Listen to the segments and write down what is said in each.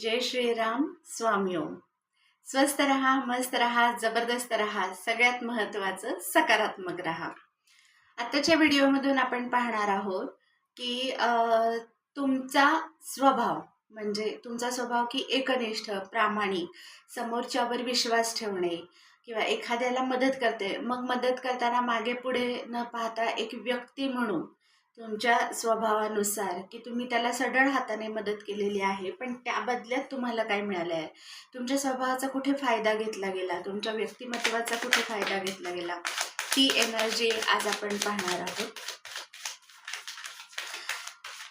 जय श्रीराम स्वामी ओम. स्वस्त रहा मस्त रहा जबरदस्त रहा सगळ्यात महत्त्वाचं सकारात्मक रहा. आत्ताच्या व्हिडिओमधून आपण पाहणार आहोत की तुमचा स्वभाव म्हणजे तुमचा स्वभाव की एकनिष्ठ प्रामाणिक समोरच्यावर विश्वास ठेवणे किंवा एखाद्याला मदत करते मग मदत करताना मागे पुढे न पाहता एक व्यक्ती म्हणून तुमच्या स्वभावानुसार की तुम्ही त्याला सढळ हाताने मदत केलेली आहे पण त्या बदल्यात तुम्हाला काय मिळालं आहे? तुमच्या स्वभावाचा कुठे फायदा घेतला गेला? तुमच्या व्यक्तिमत्वाचा कुठे फायदा घेतला गेला? ती एनर्जी आज आपण पाहणार आहोत.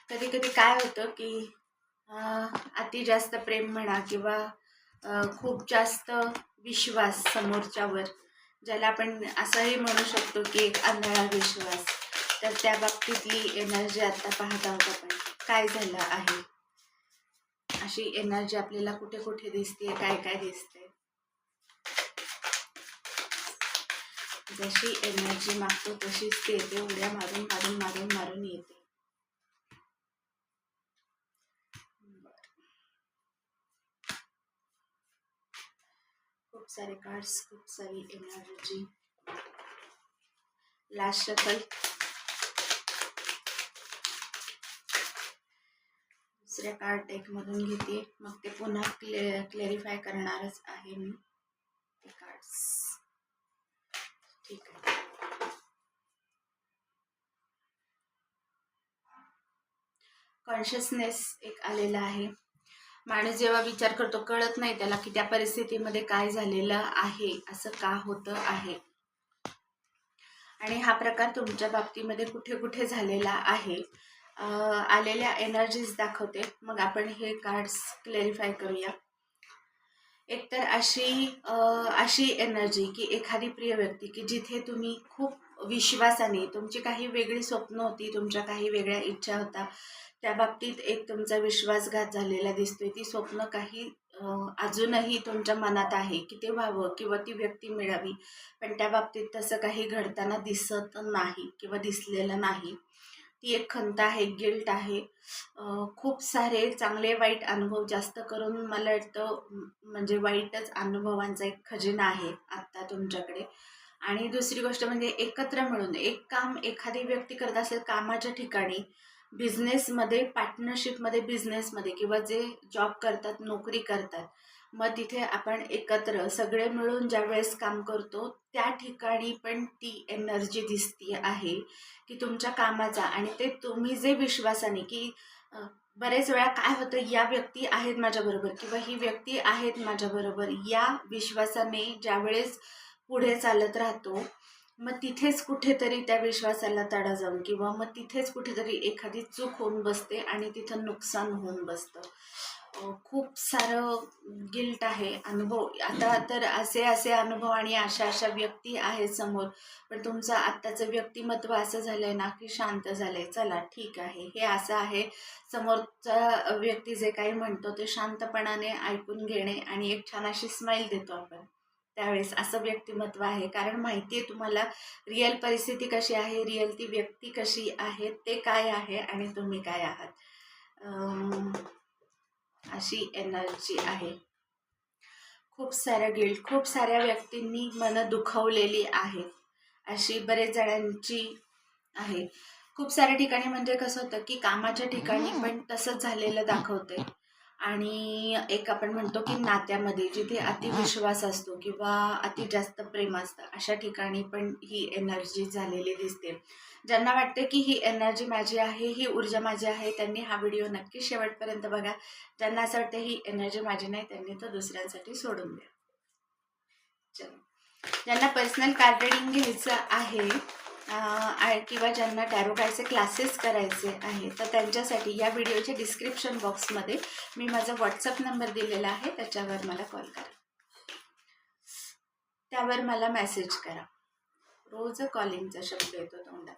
कधी कधी काय होतं की अति जास्त प्रेम म्हणा किंवा खूप जास्त विश्वास समोरच्यावर ज्याला आपण असंही म्हणू शकतो की एक आंधळा विश्वास. तर त्या बाबतीतली एनर्जी आता पाहत आहोत आपण काय झालं आहे? अशी एनर्जी आपल्याला कुठे कुठे दिसते काय काय दिसते जशी एनर्जी मागतो तशीच ती येते उड्या मारून मारून मारून मारून येते. खूप सारे कार्ड्स खूप सारी एनर्जी लास्ट शफल दुसऱ्या कार्ड डेकमधून घेते. मग ते पुन्हा क्ले क्लेरिफाय करणारच आहे मी ते कार्ड्स ठीक आहे. कॉन्शियसनेस एक आलेला आहे. माणूस जेव्हा विचार करतो कळत नाही त्याला की त्या परिस्थितीमध्ये काय झालेलं आहे असं का होतं आहे. आणि हा प्रकार तुमच्या बाबतीमध्ये कुठे कुठे झालेला आहे. आलेल्या एनर्जीज दाखवते. मग आपण हे कार्ड्स क्लेरिफाय करूया. एकतर अशी अशी एनर्जी की एखादी प्रिय व्यक्ती की जिथे तुम्ही खूप विश्वासाने तुमची काही वेगळी स्वप्न होती तुमच्या काही वेगळ्या इच्छा होता त्या बाबतीत एक तुमचा विश्वासघात झालेला दिसतोय. ती स्वप्न काही अजूनही तुमच्या मनात आहे की ते व्हावं किंवा ती व्यक्ती मिळावी. पण त्या बाबतीत तसं काही घडताना दिसत नाही किंवा दिसलेलं नाही. ती एक खंत आहे गिल्ट आहे. खूप सारे चांगले वाईट अनुभव जास्त करून मला वाटतं म्हणजे वाईटच अनुभवांचा एक खजिना आहे आत्ता तुमच्याकडे. आणि दुसरी गोष्ट म्हणजे एकत्र मिळून एक काम एखादी व्यक्ती करत असेल कामाच्या ठिकाणी बिझनेसमध्ये पार्टनरशिपमध्ये बिझनेसमध्ये किंवा जे जॉब करतात नोकरी करतात मग तिथे आपण एकत्र सगळे मिळून ज्या वेळेस काम करतो त्या ठिकाणी पण ती एनर्जी दिसती आहे की तुमच्या कामाचा आणि ते तुम्ही जे विश्वासाने की बरेच वेळा काय होतं या व्यक्ती आहेत माझ्याबरोबर किंवा ही व्यक्ती आहेत माझ्याबरोबर या विश्वासाने ज्यावेळेस पुढे चालत राहतो मग तिथेच कुठेतरी त्या विश्वासाला तडा जाऊन किंवा मग तिथेच कुठेतरी एखादी चूक होऊन बसते आणि तिथं नुकसान होऊन बसतं. खूप सारं गिल्ट आहे अनुभव. आता तर असे असे अनुभव आणि अशा अशा व्यक्ती आहेत समोर. पण तुमचं आत्ताचं व्यक्तिमत्व असं झालं आहे ना की शांत झालं आहे चला ठीक आहे. हे असं आहे. समोरचा व्यक्ती जे काही म्हणतो ते शांतपणाने ऐकून घेणे आणि एक छान अशी स्माईल देतो आपण. त्यावेळेस असं व्यक्तिमत्व आहे. कारण माहिती आहे तुम्हाला रिअल परिस्थिती कशी आहे रिअल ती व्यक्ती कशी आहे ते काय आहे आणि तुम्ही काय आहात. अशी एनर्जी आहे. खूप साऱ्या गिल्ट खूप साऱ्या व्यक्तींनी मनं दुखवलेली आहेत अशी बरेच जणांची आहे. खूप साऱ्या ठिकाणी म्हणजे कसं होतं की कामाच्या ठिकाणी पण तसंच झालेलं दाखवते आणि एक आपण म्हणतो की नात्यामध्ये जिथे अतिविश्वास असतो किंवा अति जास्त प्रेम असतं अशा ठिकाणी पण ही एनर्जी झालेली दिसते. ज्यांना वाटते की ही एनर्जी माझी आहे ही ऊर्जा माझी आहे त्यांनी हा व्हिडिओ नक्की शेवटपर्यंत बघा. ज्यांना असं वाटतं ही एनर्जी माझी नाही त्यांनी तो दुसऱ्यांसाठी सोडून द्या. चलो. ज्यांना पर्सनल कार्ड रिडिंग घ्यायचं आहे किंवा ज्यांना टॅरो कायचे क्लासेस करायचे आहे तर त्यांच्यासाठी या व्हिडिओच्या डिस्क्रिप्शन बॉक्समध्ये मी माझा व्हॉट्सअप नंबर दिलेला आहे त्याच्यावर मला कॉल करा. त्यावर मला मेसेज करा. रोज कॉलिंगचा शब्द येतो तोंडात.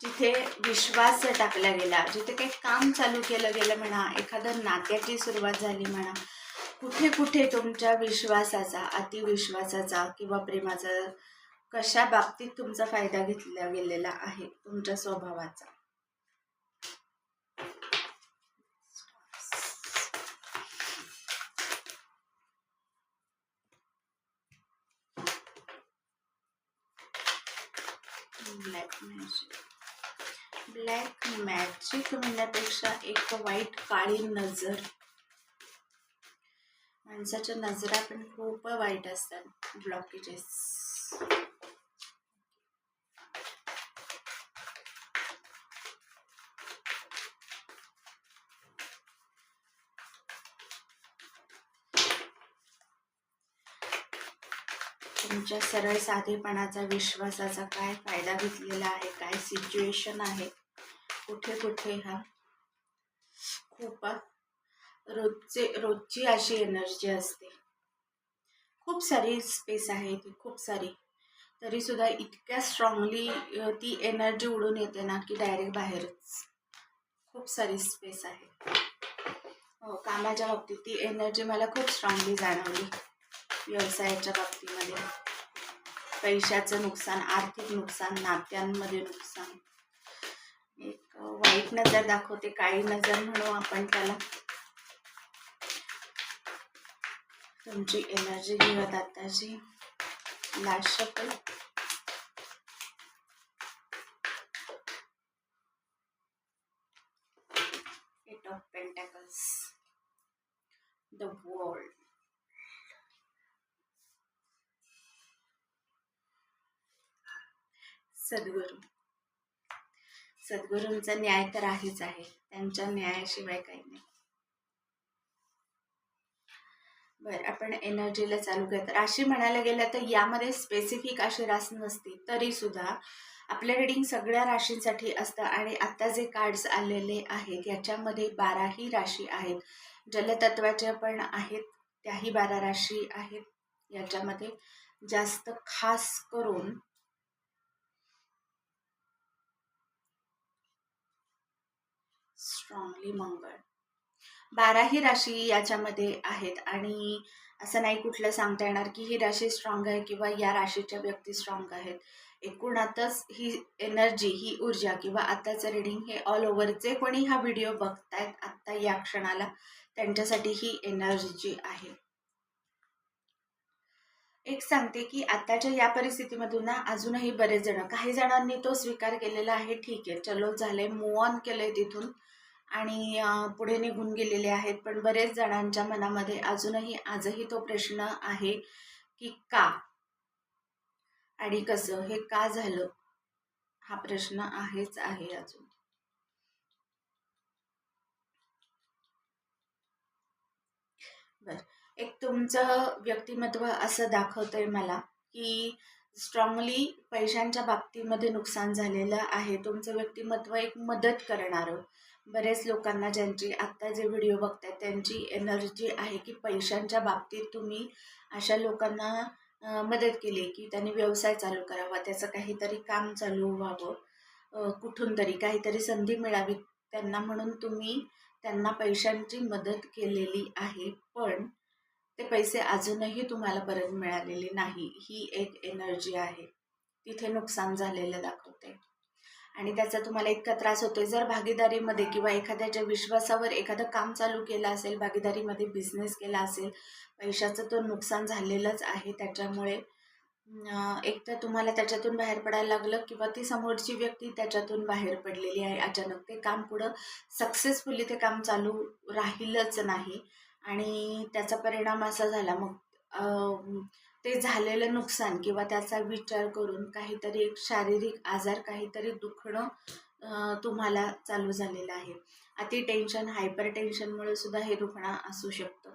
जिथे विश्वास टाकला गेला जिथे काही काम चालू केलं गेलं म्हणा एखादं नात्याची सुरुवात झाली म्हणा कुठे कुठे तुमच्या विश्वासाचा अतिविश्वासाचा किंवा प्रेमाचा कशा बाबतीत तुमचा फायदा घेतला गेलेला आहे तुमच्या स्वभावाचा? ब्लॅक ब्लॅक मॅजिक म्हणण्यापेक्षा एक वाईट काळी नजर. माणसाच्या नजरा पण खूप वाईट असतात ब्लॉकेजेस. तुमच्या सरळ साधेपणाचा विश्वासाचा काय फायदा घेतलेला आहे? काय सिच्युएशन आहे? कुठे कुठे हा? खूप रोजचे रोजची अशी एनर्जी असते. खूप सारी स्पेस आहे ती खूप सारी. तरीसुद्धा इतक्या स्ट्रॉंगली ती एनर्जी उडून येते ना की डायरेक्ट बाहेरच. खूप सारी स्पेस आहे. हो कामाच्या बाबतीत ती एनर्जी मला खूप स्ट्रॉंगली जाणवली. व्यवसायाच्या बाबतीमध्ये. पैशाचं नुकसान आर्थिक नुकसान नात्यांमध्ये नुकसान. एक वाईट नजर दाखवते काळी नजर म्हणू आपण त्याला. तुमची एनर्जी घेऊयात आताची last shuffle eight of pentacles the world सद्गुरू. सद्गुरूंचा न्याय तर आहेच आहे त्यांच्या न्यायाशिवाय काही नाही. बरं आपण एनर्जीला चालू करत राशी म्हणायला गेलं तर यामध्ये स्पेसिफिक अशी रास नसते तरी सुद्धा आपलं रिडिंग सगळ्या राशींसाठी असतं आणि आता जे कार्ड्स आलेले आहेत याच्यामध्ये बाराही राशी आहेत. जलतत्वाच्या पण आहेत त्याही बारा राशी आहेत. याच्यामध्ये जास्त खास करून स्ट्रॉंगली मंगळ. बाराही राशी याच्यामध्ये आहेत आणि असं नाही कुठलं सांगता येणार की ही राशी स्ट्रॉंग आहे किंवा या राशीच्या व्यक्ती स्ट्रॉंग आहेत. एकूणातच ही एनर्जी ही ऊर्जा किंवा आत्ताचं रिडिंग हे ऑल ओव्हर जे कोणी हा व्हिडिओ बघतायत आत्ता या क्षणाला त्यांच्यासाठी ही एनर्जी आहे. एक सांगते की आताच्या या परिस्थितीमधून ना अजूनही बरेच जण काही जणांनी तो स्वीकार केलेला आहे ठीक आहे चलो झाले मूव ऑन केलंय तिथून. आणि पुढे निघून गेलेले आहेत. पण बरेच जणांच्या मनामध्ये अजूनही आजही तो प्रश्न आहे की का? आणि कसं? हे का झालं? हा प्रश्न आहेच आहे अजून. बर. एक तुमचं व्यक्तिमत्व असं दाखवतंय मला की स्ट्रॉंगली पैशांच्या बाबतीमध्ये नुकसान झालेलं आहे. तुमचं व्यक्तिमत्व एक मदत करणारं. बरेच लोकांना ज्यांची आत्ता जे व्हिडिओ बघतात त्यांची एनर्जी आहे की पैशांच्या बाबतीत तुम्ही अशा लोकांना मदत केली की त्यांनी व्यवसाय चालू करावा त्याचं काहीतरी काम चालू व्हावं. कुठून तरी काहीतरी संधी मिळावी त्यांना म्हणून तुम्ही त्यांना पैशांची मदत केलेली आहे पण ते पैसे अजूनही तुम्हाला परत मिळालेले नाही. ही एक एनर्जी आहे. तिथे नुकसान झालेलं दाखवते आणि त्याचा तुम्हाला इतका त्रास होतोय. जर भागीदारीमध्ये किंवा एखाद्याच्या विश्वासावर एखादं काम चालू केलं असेल भागीदारीमध्ये बिझनेस केला असेल पैशाचं तर नुकसान झालेलंच आहे. त्याच्यामुळे एक तर तुम्हाला त्याच्यातून बाहेर पडायला लागलं किंवा ती समोरची व्यक्ती त्याच्यातून बाहेर पडलेली आहे. अचानक ते काम पुढं सक्सेसफुली ते काम चालू राहिलंच नाही. आणि त्याचा परिणाम असा झाला मग ते झालेलं नुकसान किंवा त्याचा विचार करून काहीतरी एक शारीरिक आजार काहीतरी दुखणं तुम्हाला चालू झालेलं आहे. अति टेन्शन हायपर टेन्शनमुळे सुद्धा हे दुखणं असू शकतं.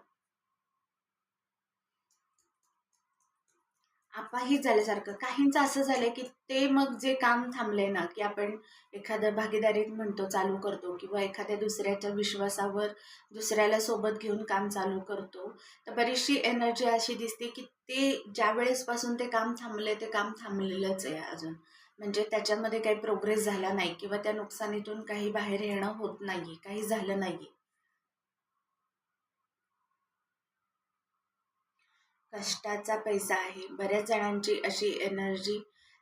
आपाही झाल्यासारखं. काहींचं असं झालं की ते मग जे काम थांबले ना की आपण एखाद्या भागीदारीत म्हणतो चालू करतो किंवा एखाद्या दुसऱ्याच्या विश्वासावर दुसऱ्याला सोबत घेऊन काम चालू करतो तर बरीचशी एनर्जी अशी दिसते की ते ज्या वेळेसपासून ते काम थांबले ते काम थांबलेलंच आहे अजून. म्हणजे त्याच्यामध्ये काही प्रोग्रेस झाला नाही किंवा त्या नुकसानीतून काही बाहेर येणं होत नाही काही झालं नाही कष्टाचा पैसा आहे. बऱ्याच जणांची अशी एनर्जी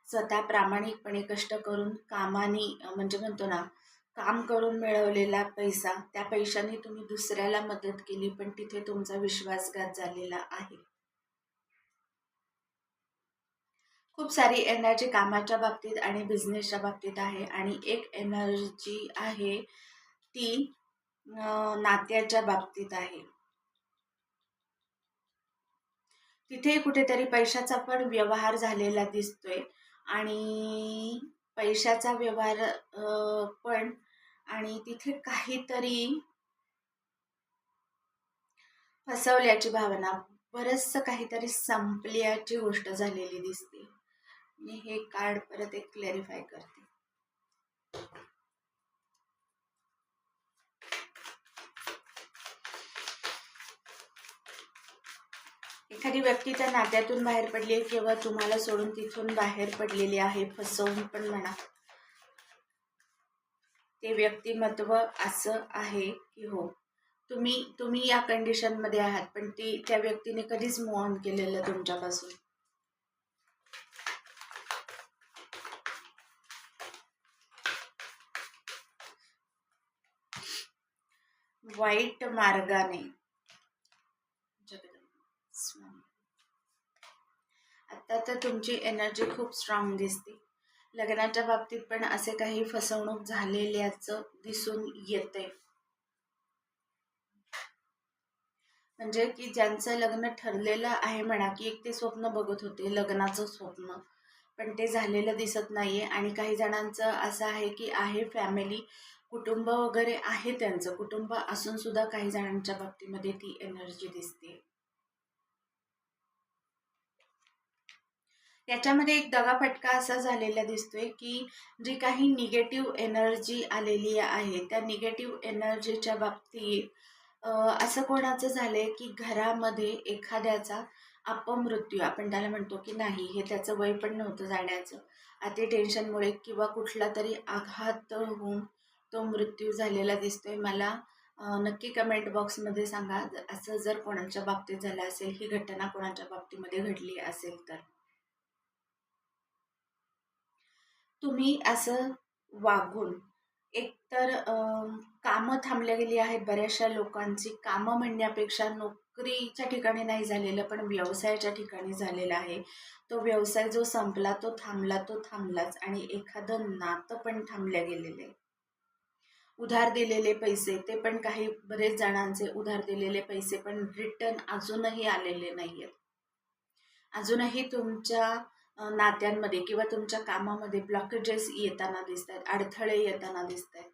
स्वतः प्रामाणिकपणे कष्ट करून कामाने म्हणजे म्हणतो ना काम करून मिळवलेला पैसा त्या पैशाने तुम्ही दुसऱ्याला मदत केली पण तिथे तुमचा विश्वासघात झालेला आहे. खूप सारी एनर्जी कामाच्या बाबतीत आणि बिझनेसच्या बाबतीत आहे. आणि एक एनर्जी आहे ती नात्याच्या बाबतीत आहे. तिथे कुठेतरी पैशाचा पण व्यवहार झालेला दिसतोय. आणि पैशाचा व्यवहार पण आणि तिथे काहीतरी फसवल्याची भावना बरंचसं काहीतरी संपल्याची गोष्ट झालेली दिसते. मी हे कार्ड परत एक क्लॅरिफाय करते. एखादी व्यक्ती त्या नात्यातून बाहेर पडली आहे किंवा तुम्हाला सोडून तिथून बाहेर पडलेली आहे फसवून पण म्हणा. ते व्यक्तिमत्व असं आहे की हो. तुम्ही तुम्ही या कंडिशनमध्ये आहात पण ती त्या व्यक्तीने कधीच मूव ऑन केलेलं तुमच्यापासून. वाईट मार्गाने आता तर तुमची एनर्जी खूप स्ट्रॉंग दिसते. लग्नाच्या बाबतीत पण असे काही फसवणूक झालेल्याचं दिसून येते म्हणजे की ज्यांचं लग्न ठरलेलं आहे म्हणा की एक ते स्वप्न बघत होते लग्नाचं स्वप्न. पण ते झालेलं दिसत नाहीये आणि काही जणांचं असं आहे की आहे फॅमिली कुटुंब वगैरे आहे त्यांचं. कुटुंब असून सुद्धा काही जणांच्या बाबतीमध्ये ती एनर्जी दिसते. याच्यामध्ये एक दगाफटका असा झालेला दिसतोय की जी काही निगेटिव्ह एनर्जी आलेली आहे त्या निगेटिव्ह एनर्जीच्या बाबतीत असं कोणाचं झालं आहे की घरामध्ये एखाद्याचा अपमृत्यू आपण त्याला म्हणतो की नाही हे त्याचं वय पण नव्हतं जाण्याचं. अति टेन्शनमुळे किंवा कुठला तरी आघात होऊन तो मृत्यू झालेला दिसतोय. मला नक्की कमेंट बॉक्समध्ये सांगा. असं जर कोणाच्या बाबतीत झालं असेल ही घटना कोणाच्या बाबतीमध्ये घडली असेल तर. तुम्ही असं वागून एकतर कामं थांबल्या गेली आहेत बऱ्याचशा लोकांची. कामं म्हणण्यापेक्षा नोकरीच्या ठिकाणी नाही झालेलं पण व्यवसायाच्या ठिकाणी झालेला आहे. तो व्यवसाय जो संपला तो थांबला तो थांबलाच आणि एखादं नातं पण थांबल्या गेलेलं आहे. उधार दिलेले पैसे ते पण काही बरेच जणांचे उधार दिलेले पैसे पण रिटर्न अजूनही आलेले नाही आहेत अजूनही तुमच्या नात्यांमध्ये किंवा तुमच्या कामामध्ये ब्लॉकेजेस येताना दिसत आहेत अडथळे येताना दिसत आहेत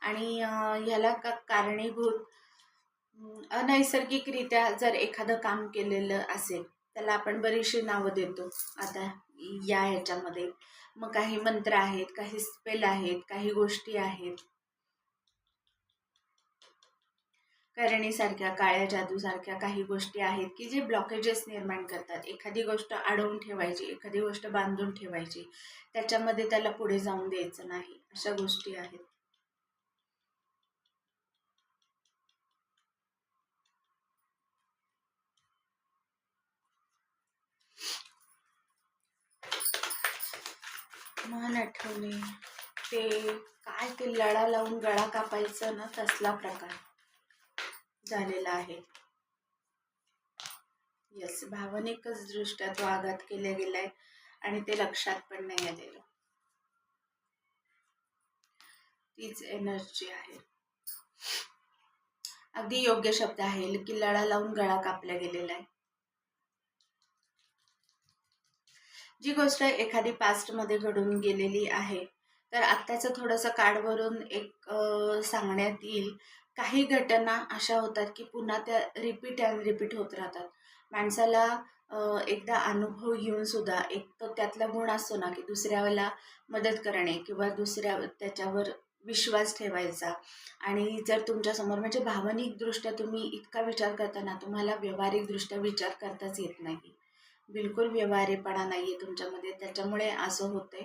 आणि ह्याला का कारणीभूत अनैसर्गिकरित्या जर एखादं काम केलेलं असेल त्याला आपण बरीचशी नावं देतो. आता या ह्याच्यामध्ये. मग काही मंत्र आहेत काही स्पेल आहेत काही गोष्टी आहेत. करणीसारख्या काळ्या जादूसारख्या काही गोष्टी आहेत की जे ब्लॉकेजेस निर्माण करतात. एखादी गोष्ट अडवून ठेवायची एखादी गोष्ट बांधून ठेवायची त्याच्यामध्ये त्याला पुढे जाऊन द्यायचं नाही. अशा गोष्टी आहेत. मन आठवणे. ते काय ते लळा लावून गळा कापायचं ना तसला प्रकार. झालेला आहे. यस भावनिकच दृष्ट्या तो आघात केला गेलाय आणि ते लक्षात पण नाही आलेलं. तीच एनर्जी आहे. अगदी योग्य शब्द आहे की लढा लावून गळा कापला गेलेला आहे. जी गोष्ट एखादी पास्टमध्ये घडून गेलेली आहे तर आत्ताचं थोडंसं कार्डवरून एक सांगण्यात येईल. काही घटना अशा होतात की पुन्हा त्या रिपीट अँड रिपीट होत राहतात. माणसाला एकदा अनुभव घेऊन सुद्धा एक तो त्यातला गुण असतो ना की दुसऱ्याला मदत करणे किंवा दुसऱ्या त्याच्यावर विश्वास ठेवायचा. आणि जर तुमच्यासमोर म्हणजे भावनिकदृष्ट्या तुम्ही इतका विचार करताना तुम्हाला व्यावहारिकदृष्ट्या विचार करताच येत नाही. बिलकुल व्यवहारेपणा नाही आहे तुमच्यामध्ये. त्याच्यामुळे असं होतं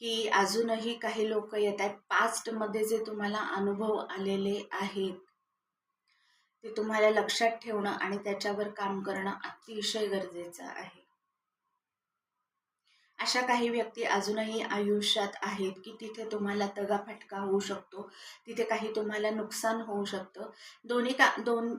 की अजूनही काही लोक येत आहेत. पास्टमध्ये जे तुम्हाला अनुभव आलेले आहेत ते तुम्हाला लक्षात ठेवणं आणि त्याच्यावर काम करणं अतिशय गरजेचं आहे. अशा काही व्यक्ती अजूनही आयुष्यात आहेत की तिथे तुम्हाला तगाफटका होऊ शकतो तिथे काही तुम्हाला नुकसान होऊ शकतं. दोन्ही का दोन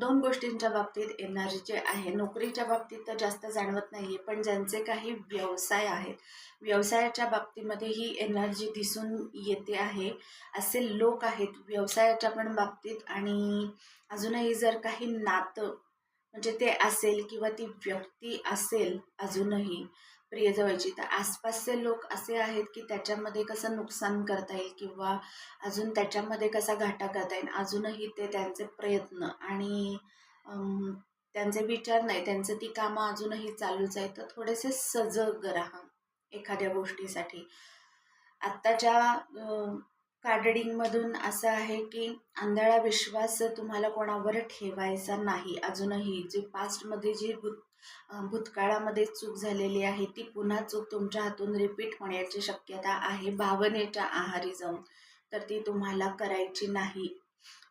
दोन गोष्टींच्या बाबतीत एनर्जी जे आहे. नोकरीच्या बाबतीत तर जास्त जाणवत नाही आहे पण ज्यांचे काही व्यवसाय आहेत व्यवसायाच्या बाबतीमध्ये ही एनर्जी दिसून येते आहे. असे लोक आहेत व्यवसायाच्या पण बाबतीत आणि अजूनही जर काही नातं म्हणजे ते असेल किंवा ती व्यक्ती असेल अजूनही प्रियजवळची. तर आसपासचे लोक असे आहेत की त्याच्यामध्ये कसं नुकसान करता येईल किंवा अजून त्याच्यामध्ये कसा घाटा करता येईल अजूनही ते त्यांचे प्रयत्न आणि त्यांचे विचार नाही त्यांचं ती कामं अजूनही चालूच आहेत. तर थोडेसे सजग राहा एखाद्या गोष्टीसाठी. आत्ताच्या कार्डिंगमधून असं आहे की आंधळा विश्वास तुम्हाला कोणावर ठेवायचा नाही अजूनही. जे पास्टमध्ये जी भूतकाळामध्ये चूक झालेली आहे ती पुन्हा चूक तुमच्या हातून रिपीट होण्याची शक्यता आहे. भावनेच्या आहारी जाऊन. तर ती तुम्हाला करायची नाही.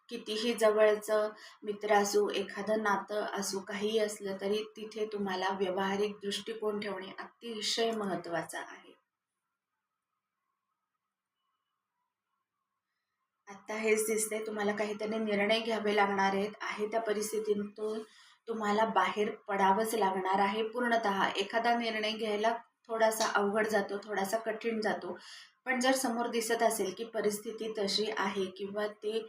कितीही जवळचं मित्र असू एखादं नातं असू काही असलं तरी तिथे तुम्हाला व्यावहारिक दृष्टिकोन ठेवणे अतिशय महत्त्वाचं आहे. आत्ता हेच दिसते तुम्हाला काहीतरी निर्णय घ्यावे लागणार आहेत. आहे त्या परिस्थितीतून तुम्हाला बाहेर पडावंच लागणार आहे. पूर्णत एखादा निर्णय घ्यायला थोडासा अवघड जातो थोडासा कठीण जातो. पण जर समोर दिसत असेल की परिस्थिती तशी आहे किंवा ते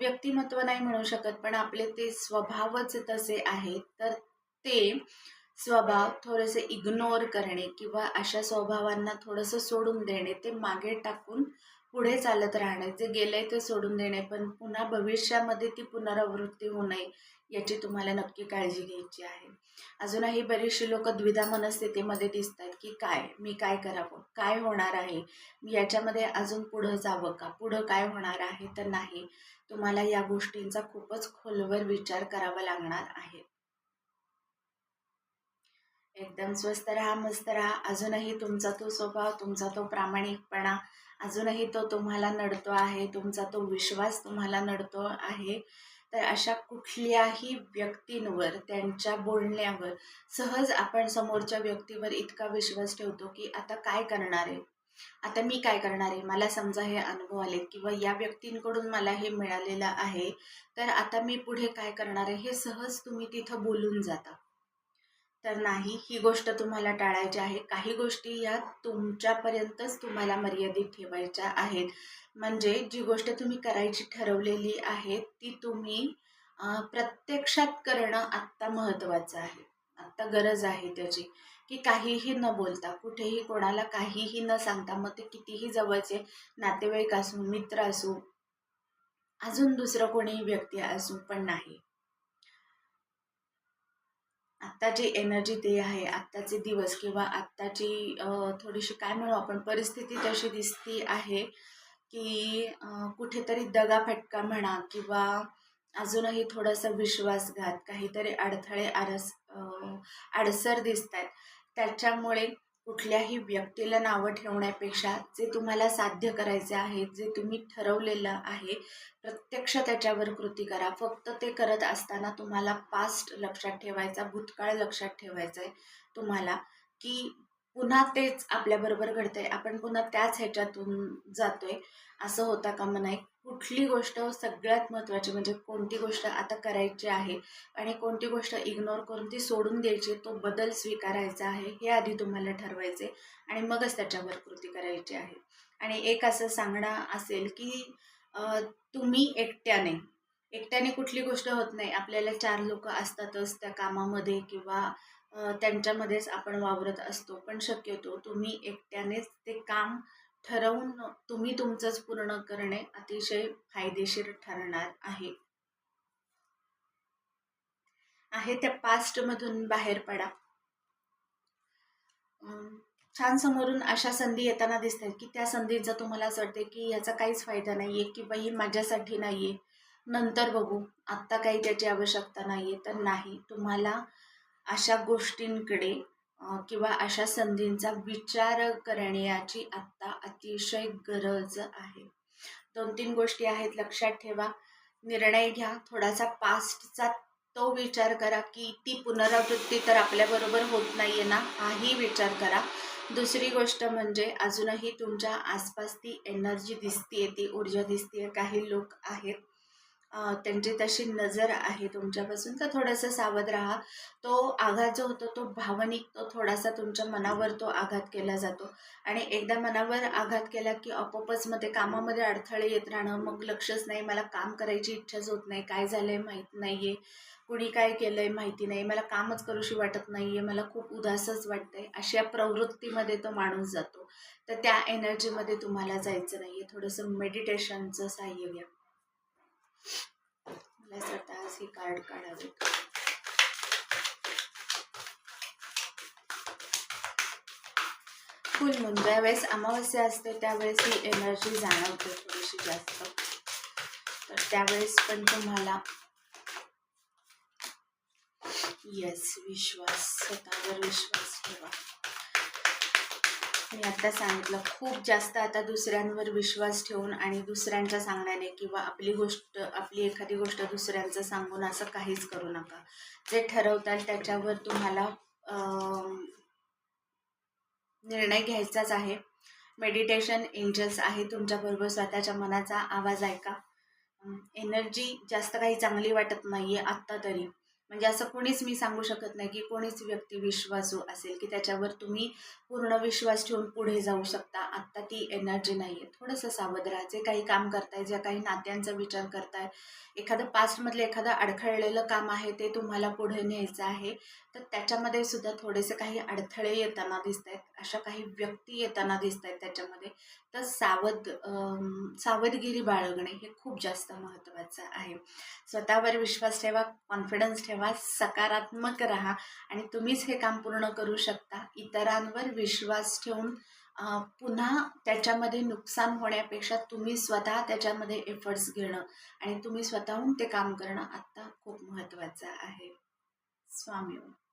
व्यक्तिमत्व नाही म्हणू शकत पण आपले ते स्वभावच तसे आहेत तर ते स्वभाव थोडेसे इग्नोर करणे किंवा अशा स्वभावांना थोडंसं सोडून देणे ते मागे टाकून पुढे चालत राहणे जे गेले ते सोडून देणे पण पुन्हा भविष्यामध्ये ती पुनरावृत्ती होऊ नये याची तुम्हाला नक्की काळजी घ्यायची आहे. अजूनही बरीचशी लोक द्विधा मनस्थितीमध्ये दिसत आहेत की काय मी काय करावं काय होणार आहे? मी याच्यामध्ये अजून पुढं जावं का? पुढं काय होणार आहे तर नाही. तुम्हाला या गोष्टींचा खूपच खोलवर विचार करावा लागणार आहे. एकदम स्वस्त राहा मस्त राहा. अजूनही तुमचा तो स्वभाव तुमचा तो प्रामाणिकपणा अजूनही तो तुम्हाला नडतो आहे तुमचा तो विश्वास तुम्हाला नडतो आहे. तर अशा कुठल्याही व्यक्तींवर त्यांच्या बोलण्यावर सहज आपण समोरच्या व्यक्तीवर इतका विश्वास ठेवतो की आता काय करणार आहे? आता मी काय करणार आहे? मला समजा हे अनुभव आले किंवा या व्यक्तींकडून मला हे मिळालेलं आहे तर आता मी पुढे काय करणार आहे? हे सहज तुम्ही तिथं बोलून जाता. तर नाही ही गोष्ट तुम्हाला टाळायची आहे. काही गोष्टी या तुमच्यापर्यंतच तुम्हाला मर्यादित ठेवायच्या आहेत. म्हणजे जी गोष्ट तुम्ही करायची ठरवलेली आहे ती तुम्ही प्रत्यक्षात करणं आत्ता महत्त्वाचं आहे. आत्ता गरज आहे त्याची. की काहीही न बोलता कुठेही कोणाला काहीही न सांगता मग ते कितीही जवळचे नातेवाईक असू मित्र असू अजून दुसरं कोणीही व्यक्ती असू पण नाही. आत्ताची एनर्जी ते आहे आत्ताचे दिवस किंवा आत्ताची थोडीशी काय म्हणू आपण परिस्थिती तशी दिसती आहे की कुठेतरी कुठेतरी दगाफटका म्हणा किंवा अजूनही थोडासा विश्वासघात काहीतरी अडथळे आरस अडसर दिसत आहेत त्याच्यामुळे कुठल्याही व्यक्तीला नावं ठेवण्यापेक्षा जे तुम्हाला साध्य करायचे आहे जे तुम्ही ठरवलेलं आहे प्रत्यक्ष त्याच्यावर कृती करा. फक्त ते करत असताना तुम्हाला पास्ट लक्षात ठेवायचा भूतकाळ लक्षात ठेवायचा आहे तुम्हाला की पुन्हा तेच आपल्याबरोबर घडतंय. आपण पुन्हा त्याच ह्याच्यातून जातोय. असं होता कामा नाही. कुठली गोष्ट सगळ्यात महत्त्वाची म्हणजे कोणती गोष्ट आता करायची आहे आणि कोणती गोष्ट इग्नोर करून ती सोडून द्यायची तो बदल स्वीकारायचा आहे हे आधी तुम्हाला ठरवायचे आणि मगच त्याच्यावर कृती करायची आहे. आणि एक असं सांगणं असेल की तुम्ही एकट्याने एकट्याने कुठली गोष्ट होत नाही. आपल्याला चार लोक असतातच त्या कामामध्ये किंवा त्यांच्यामध्येच आपण वावरत असतो. पण शक्यतो तुम्ही एकट्यानेच ते काम ठरवून तुम्ही तुमचंच पूर्ण करणे अतिशय फायदेशीर ठरणार आहे. आहे त्या पास्टमधून बाहेर पडा. छान समोरून अशा संधी येताना दिसतात की त्या संधीचा तुम्हाला असं वाटते की याचा काहीच फायदा नाही आहे किंवा ही माझ्यासाठी नाही आहे नंतर बघू. आत्ता काही त्याची आवश्यकता नाही आहे तर नाही. तुम्हाला अशा गोष्टींकडे किंवा अशा संधींचा विचार करण्याची आत्ता अतिशय गरज आहे. दोन तीन गोष्टी आहेत लक्षात ठेवा. निर्णय घ्या. थोडासा पास्टचा तो विचार करा की ती पुनरावृत्ती तर आपल्याबरोबर होत नाही आहे ना हाही विचार करा. दुसरी गोष्ट म्हणजे अजूनही तुमच्या आसपास ती एनर्जी दिसतीये ती ऊर्जा दिसतीये. काही लोक आहेत त्यांची तशी नजर आहे तुमच्यापासून. तर थोडंसं सावध राहा. तो आघात जो होतो तो भावनिक तो थोडासा तुमच्या मनावर तो आघात केला जातो. आणि एकदा मनावर आघात केला की आपोआपच मध्ये कामामध्ये अडथळे येत राहणं मग लक्षच नाही मला काम करायची इच्छाच होत नाही काय झालं आहे माहीत नाही आहे कुणी काय केलं आहे माहिती नाही मला कामच करूशी वाटत नाही आहे मला खूप उदासच वाटतं आहे अशा प्रवृत्तीमध्ये तो माणूस जातो. तर त्या एनर्जीमध्ये तुम्हाला जायचं नाही आहे थोडंसं मेडिटेशनचं साह्य घ्या. मला स्वतःच ही कार्ड काढावे. फुल मून ज्यावेळेस अमावस्या असते त्यावेळेस ही एनर्जी जाणवते थोडीशी जास्त. तर त्यावेळेस पण तुम्हाला येस विश्वास स्वतःवर विश्वास ठेवा. मी आत्ता सांगितलं खूप जास्त आता दुसऱ्यांवर विश्वास ठेवून आणि दुसऱ्यांच्या सांगण्याने किंवा आपली गोष्ट आपली एखादी गोष्ट दुसऱ्यांचं सांगून असं काहीच करू नका. जे ठरवताल त्याच्यावर तुम्हाला निर्णय घ्यायचाच आहे. मेडिटेशन एंजल्स आहे तुमच्याबरोबर स्वतःच्या मनाचा आवाज ऐका. एनर्जी जास्त काही चांगली वाटत नाही आहे आत्ता तरी. म्हणजे असं कोणीच मी सांगू शकत नाही की कोणीच व्यक्ती विश्वासू असेल की त्याच्यावर तुम्ही पूर्ण विश्वास ठेवून पुढे जाऊ शकता. आत्ता ती एनर्जी नाही आहे थोडंसं सावध राहा. जे काही काम करताय ज्या काही नात्यांचा विचार करताय एखादं पास्टमधलं एखादं अडखळलेलं काम आहे ते तुम्हाला पुढे न्यायचं आहे तर त्याच्यामध्ये सुद्धा थोडेसे काही अडथळे येताना दिसत आहेत अशा काही व्यक्ती येताना दिसत आहेत त्याच्यामध्ये. तर सावध सावधगिरी बाळगणे हे खूप जास्त महत्त्वाचं आहे. स्वतःवर विश्वास ठेवा कॉन्फिडन्स ठेवा सकारात्मक राहा आणि तुम्हीच हे काम पूर्ण करू शकता. इतरांवर विश्वास ठेवून पुन्हा त्याच्यामध्ये नुकसान होण्यापेक्षा तुम्ही स्वतः त्याच्यामध्ये एफर्ट्स घेणं आणि तुम्ही स्वतःहून ते काम करणं आत्ता खूप महत्त्वाचं आहे. स्वामी हो.